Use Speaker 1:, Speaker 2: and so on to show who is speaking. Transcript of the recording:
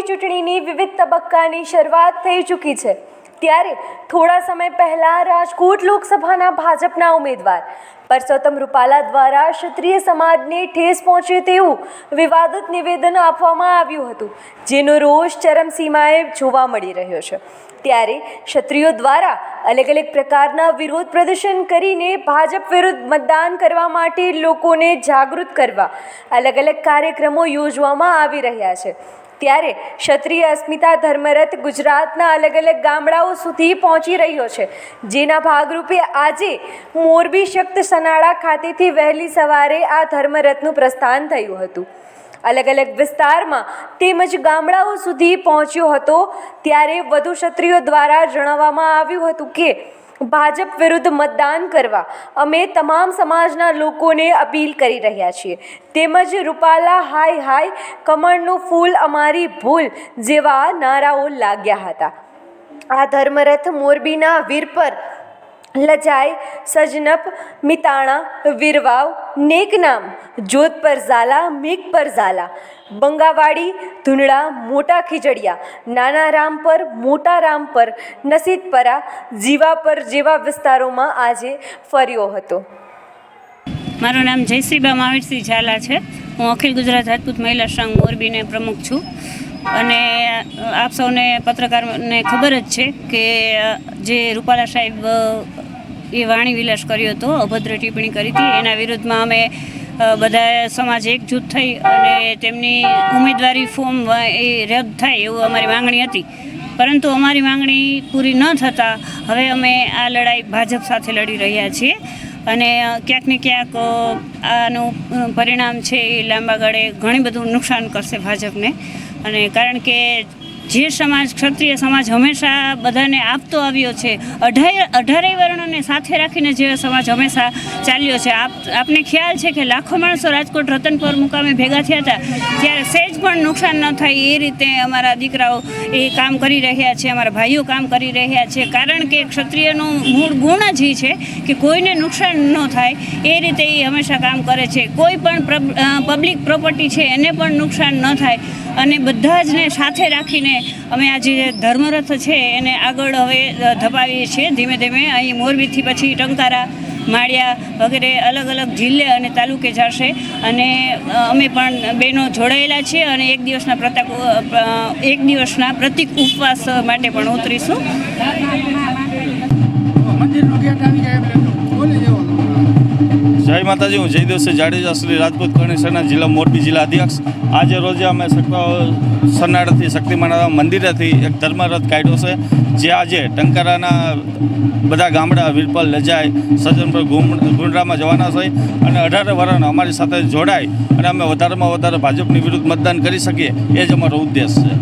Speaker 1: તબક્કાની શરૂઆત થઈ ચૂકી છે. ત્યારે થોડા સમય પહેલા રાજકોટ લોકસભાના ભાજપના ઉમેદવાર પરસોત્તમ રૂપાલા દ્વારા ક્ષત્રિય સમાજને ઠેસ પહોંચે તેવું વિવાદિત નિવેદન આપવામાં આવ્યું હતું, જેનો રોષ ચરમસીમાએ જોવા મળી રહ્યો છે. ત્યારે ક્ષત્રિયો દ્વારા અલગ અલગ પ્રકારના વિરોધ પ્રદર્શન કરીને ભાજપ વિરુદ્ધ મતદાન કરવા માટે લોકોને જાગૃત કરવા અલગ અલગ કાર્યક્રમો યોજવામાં આવી રહ્યા છે. ત્યારે ક્ષત્રિય અસ્મિતા ધર્મરથ ગુજરાતના અલગ અલગ ગામડાઓ સુધી પહોંચી રહ્યો છે. જેના ભાગરૂપે આજે મોરબી શક્ત સનાળા ખાતેથી વહેલી સવારે આ ધર્મરથનું પ્રસ્થાન થયું હતું. અલગ અલગ વિસ્તારમાં તેમજ ગામડાઓ સુધી પહોંચ્યો હતો. ત્યારે વધુ ક્ષત્રિયો દ્વારા જણાવવામાં આવ્યું હતું કે ભાજપ વિરુદ્ધ મતદાન કરવા અમે તમામ સમાજના લોકોને અપીલ કરી રહ્યા છીએ. તેમજ રૂપાલા હાય હાય કમળનું ફૂલ અમારી ભૂલ જેવા નારાઓ લાગ્યા હતા. આ ધર્મરથ મોરબીના વીર પર લજાઈ, સજનપ, મિતાણા, વીરવાવ, નેકનામ જોધ પર ઝાલા મેઘ પર ઝાલા, બંગાવાડી, ધુંડળા, મોટા ખીજડિયા, નાના રામ પર, મોટા રામ પર નસીદપરા જીવા પર જેવા વિસ્તારોમાં આજે ફર્યો હતો.
Speaker 2: મારું નામ જયશ્રીબા માવીરસિંહ ઝાલા છે. હું અખિલ ગુજરાત રાજપૂત મહિલા સંઘ મોરબીને પ્રમુખ છું. અને આપ સૌને પત્રકારને ખબર જ છે કે જે રૂપાલા સાહેબ એ વાણી વિલાસ કર્યો હતો, અભદ્ર ટિપ્પણી કરી હતી. એના વિરુદ્ધમાં અમે બધા સમાજ એકજૂથ થઈ અને તેમની ઉમેદવારી ફોર્મ એ રદ થાય એવું અમારી માંગણી હતી. પરંતુ અમારી માંગણી પૂરી ન થતાં હવે અમે આ લડાઈ ભાજપ સાથે લડી રહ્યા છીએ અને ક્યાંક ને ક્યાંક આનું પરિણામ છે એ લાંબા ગાળે ઘણી બધું નુકસાન કરશે ભાજપને. અને કારણ કે જે સમાજ, ક્ષત્રિય સમાજ હંમેશા બધાને આપતો આવ્યો છે. અઢાર અઢારેય વર્ણોને સાથે રાખીને જે સમાજ હંમેશા ચાલ્યો છે. આપ, આપને ખ્યાલ છે કે લાખો માણસો રાજકોટ, રતનપુર મુકામે ભેગા થયા હતા. ત્યારે સહેજ પણ નુકસાન ન થાય એ રીતે અમારા દીકરાઓ એ કામ કરી રહ્યા છે, અમારા ભાઈઓ કામ કરી રહ્યા છે. કારણ કે ક્ષત્રિયનો મૂળ ગુણ જ એ છે કે કોઈને નુકસાન ન થાય એ રીતે એ હંમેશા કામ કરે છે. કોઈ પણ પબ્લિક પ્રોપર્ટી છે એને પણ નુકસાન ન થાય અને બધા જને સાથે રાખીને અમે આ જે ધર્મરથ છે એને આગળ હવે ધપાવીએ છીએ. ધીમે ધીમે અહીં મોરબીથી પછી ટંકારા, માળિયા વગેરે અલગ અલગ જિલ્લે અને તાલુકે જશે. અને અમે પણ બહેનો જોડાયેલા છીએ અને એક દિવસના પ્રતાક એક દિવસના પ્રતિક ઉપવાસ માટે પણ ઉતરીશું.
Speaker 3: જય
Speaker 4: માતાજી, હું જયદેવસિંહ જાડેજા શ્રી રાજપૂત કરણી સેના જિલ્લા મોરબી જિલ્લા અધ્યક્ષ. આજે રોજે અમે સરનાળાથી શક્તિમાના મંદિરેથી એક ધર્મરથ કાઢ્યો છે, જે આજે ટંકારાના બધા ગામડા વીરપલ લજાય સજ્જનપુર ગુંડરામાં જવાના છે અને અઢારે વર્ષ અમારી સાથે જોડાય અને અમે વધારેમાં વધારે ભાજપની વિરુદ્ધ મતદાન કરી શકીએ, એ જ અમારો ઉદ્દેશ છે.